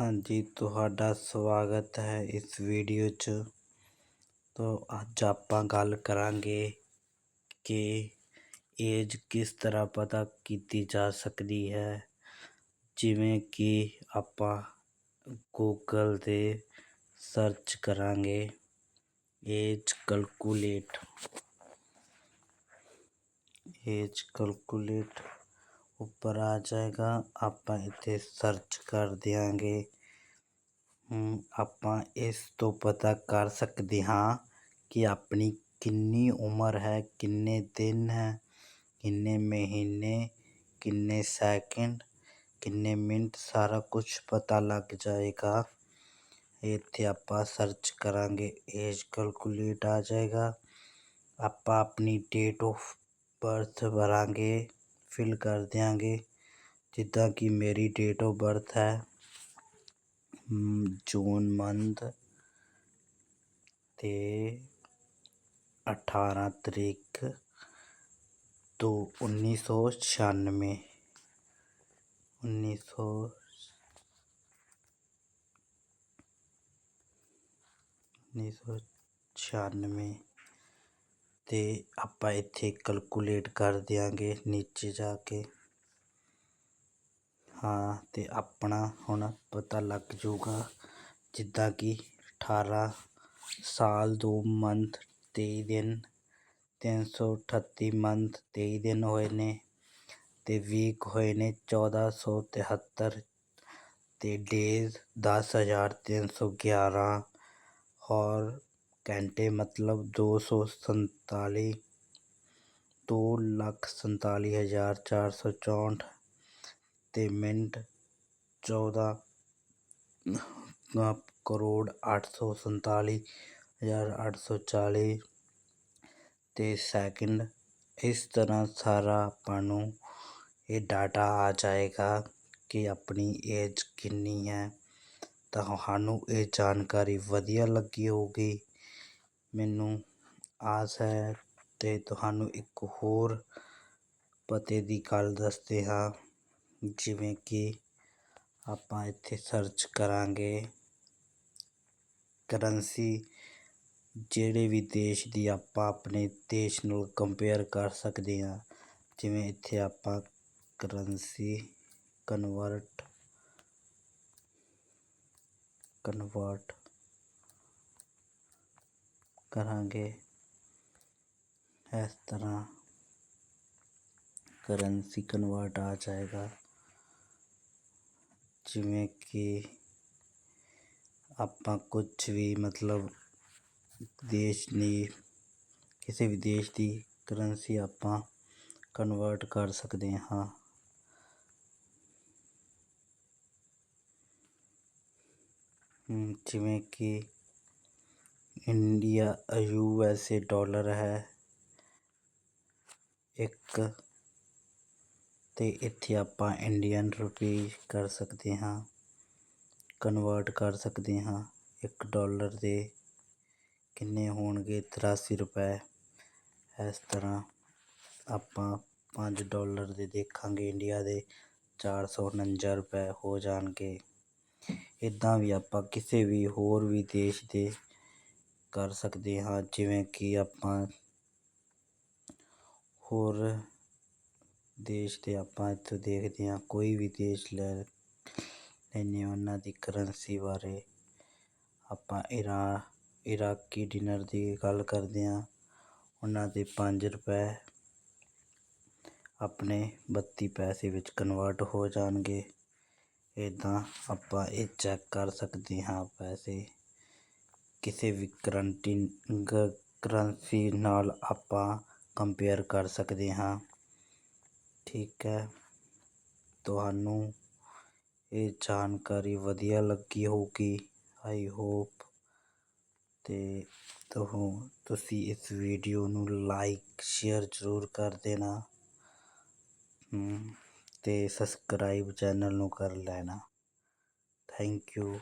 ਹਾਂਜੀ ਤੁਹਾਡਾ ਸਵਾਗਤ ਹੈ ਇਸ ਵੀਡੀਓ 'ਚ ਤੋ ਅੱਜ ਆਪਾਂ ਗੱਲ ਕਰਾਂਗੇ ਕਿ ਏਜ ਕਿਸ ਤਰ੍ਹਾਂ ਪਤਾ ਕੀਤੀ ਜਾ ਸਕਦੀ ਹੈ ਜਿਵੇਂ ਕਿ ਆਪਾਂ ਗੂਗਲ 'ਤੇ ਸਰਚ ਕਰਾਂਗੇ ਏਜ ਕੈਲਕੂਲੇਟ ਏਜ ਕੈਲਕੂਲੇਟ ਉੱਪਰ ਆ ਜਾਏਗਾ ਆਪਾਂ ਇੱਥੇ ਸਰਚ ਕਰ ਦਿਆਂਗੇ ਆਪਾਂ ਇਸ ਤੋਂ ਪਤਾ ਕਰ ਸਕਦੇ ਹਾਂ ਕਿ ਆਪਣੀ ਕਿੰਨੀ ਉਮਰ ਹੈ ਕਿੰਨੇ ਦਿਨ ਹੈ ਕਿੰਨੇ ਮਹੀਨੇ ਕਿੰਨੇ ਸੈਕਿੰਡ ਕਿੰਨੇ ਮਿੰਟ ਸਾਰਾ ਕੁਝ ਪਤਾ ਲੱਗ ਜਾਏਗਾ ਇੱਥੇ ਆਪਾਂ ਸਰਚ ਕਰਾਂਗੇ ਏਜ ਕੈਲਕੂਲੇਟ ਆ ਜਾਏਗਾ ਆਪਾਂ ਆਪਣੀ ਡੇਟ ਆਫ ਬਰਥ ਭਰਾਂਗੇ ਫਿਲ ਕਰ ਦਿਆਂਗੇ ਜਿੱਦਾਂ ਕਿ ਮੇਰੀ ਡੇਟ ਆਫ ਬਰਥ ਹੈ ਜੂਨ ਮੰਥ ਤੇ 18 ਤਰੀਕ ਤੋਂ 1996 1900 1996 ਤੇ ਆਪਾਂ ਇੱਥੇ ਕੈਲਕੂਲੇਟ ਕਰ ਦਿਆਂਗੇ ਨੀਚੇ ਜਾ ਕੇ। ਹਾਂ ਅਤੇ ਆਪਣਾ ਹੁਣ ਪਤਾ ਲੱਗ ਜਾਊਗਾ ਜਿੱਦਾਂ ਕਿ 18 ਸਾਲ ਦੋ ਮੰਥ ਤੇਈ ਦਿਨ 338 ਮੰਥ ਤੇਈ ਦਿਨ ਹੋਏ ਨੇ ਅਤੇ ਵੀਕ ਹੋਏ ਨੇ 1473 ਤੇ ਡੇਜ਼ 10311 ਔਰ घंटे मतलब दो सौ संताली, दो लख संताली हज़ार चार सौ चौंठ, ते मिनट चौदह करोड़ अठ सौ संताली हज़ार अठ सौ चालीस, ते सेकंड। इस तरह सारा पानों, ये डाटा आ जाएगा कि अपनी एज कि है। तो हानू ये जानकारी बढ़िया लगी होगी। ਮੈਨੂੰ ਆਸ ਹੈ ਅਤੇ ਤੁਹਾਨੂੰ ਇੱਕ ਹੋਰ ਪਤੇ ਦੀ ਗੱਲ ਦੱਸਦੇ ਹਾਂ, ਜਿਵੇਂ ਕਿ ਆਪਾਂ ਇੱਥੇ ਸਰਚ ਕਰਾਂਗੇ ਕਰੰਸੀ ਜਿਹੜੇ ਵੀ ਦੇਸ਼ ਦੀ ਆਪਾਂ ਆਪਣੇ ਦੇਸ਼ ਨਾਲ ਕੰਪੇਅਰ ਕਰ ਸਕਦੇ ਹਾਂ, ਜਿਵੇਂ ਇੱਥੇ ਆਪਾਂ ਕਰੰਸੀ ਕਨਵਰਟ ਕਨਵਰਟ ਕਰਾਂਗੇ ਇਸ ਤਰ੍ਹਾਂ ਕਰੰਸੀ ਕਨਵਰਟ ਆ ਜਾਏਗਾ ਜਿਵੇਂ ਕਿ ਆਪਾਂ ਕੁਝ ਵੀ ਮਤਲਬ ਦੇਸ਼ ਦੀ ਕਿਸੇ ਵੀ ਦੇਸ਼ ਦੀ ਕਰੰਸੀ ਆਪਾਂ ਕਨਵਰਟ ਕਰ ਸਕਦੇ ਹਾਂ ਜਿਵੇਂ ਕਿ India, U S A dollar ਹੈ ਇੱਕ ਅਤੇ ਇੱਥੇ ਆਪਾਂ ਇੰਡੀਅਨ ਰੁਪਏ ਕਰ ਸਕਦੇ ਹਾਂ ਕਨਵਰਟ ਕਰ ਸਕਦੇ ਹਾਂ ਇੱਕ ਡੋਲਰ ਦੇ। ਕਿੰਨੇ ਹੋਣਗੇ? 83 ਰੁਪਏ। ਇਸ ਤਰ੍ਹਾਂ ਆਪਾਂ 5 ਡਾਲਰ ਦੇ ਦੇਖਾਂਗੇ ਇੰਡੀਆ ਦੇ। 449 ਰੁਪਏ ਹੋ ਜਾਣਗੇ। ਇੱਦਾਂ ਵੀ ਆਪਾਂ ਕਿਸੇ ਵੀ ਹੋਰ ਵੀ ਦੇਸ਼ ਦੇ ਕਰ ਸਕਦੇ ਹਾਂ, ਜਿਵੇਂ ਕਿ ਆਪਾਂ ਹੋਰ ਦੇਸ਼ ਦੇ ਆਪਾਂ ਇੱਥੋਂ ਦੇਖਦੇ ਹਾਂ, ਕੋਈ ਵੀ ਦੇਸ਼ ਲੈ ਲੈਂਦੇ ਉਹਨਾਂ ਦੀ ਕਰੰਸੀ ਬਾਰੇ ਆਪਾਂ ਇਰਾ, ਇਰਾਕੀ ਡਿਨਰ ਦੀ ਗੱਲ ਕਰਦੇ ਹਾਂ, ਉਹਨਾਂ ਦੇ 5 ਰੁਪਏ ਆਪਣੇ 32 ਪੈਸੇ ਵਿੱਚ ਕਨਵਰਟ ਹੋ ਜਾਣਗੇ ਇੱਦਾਂ ਆਪਾਂ ਇਹ ਚੈੱਕ ਕਰ ਸਕਦੇ ਹਾਂ ਪੈਸੇ। ਕਿਸੇ ਵੀ ਕਰੰਟੀ ਕਰੰਸੀ ਨਾਲ ਆਪਾਂ ਕੰਪੇਅਰ ਕਰ ਸਕਦੇ ਹਾਂ। ਠੀਕ ਹੈ। ਤੁਹਾਨੂੰ ਇਹ ਜਾਣਕਾਰੀ ਵਧੀਆ ਲੱਗੀ ਹੋਊਗੀ। ਆਈ ਹੋਪ ਅਤੇ ਤੁਹ, ਤੁਸੀਂ ਇਸ ਵੀਡੀਓ ਨੂੰ ਲਾਈਕ ਸ਼ੇਅਰ ਜ਼ਰੂਰ ਕਰ ਦੇਣਾ। ਤੇ ਸਬਸਕ੍ਰਾਈਬ ਚੈਨਲ ਨੂੰ ਕਰ ਲੈਣਾ। Thank you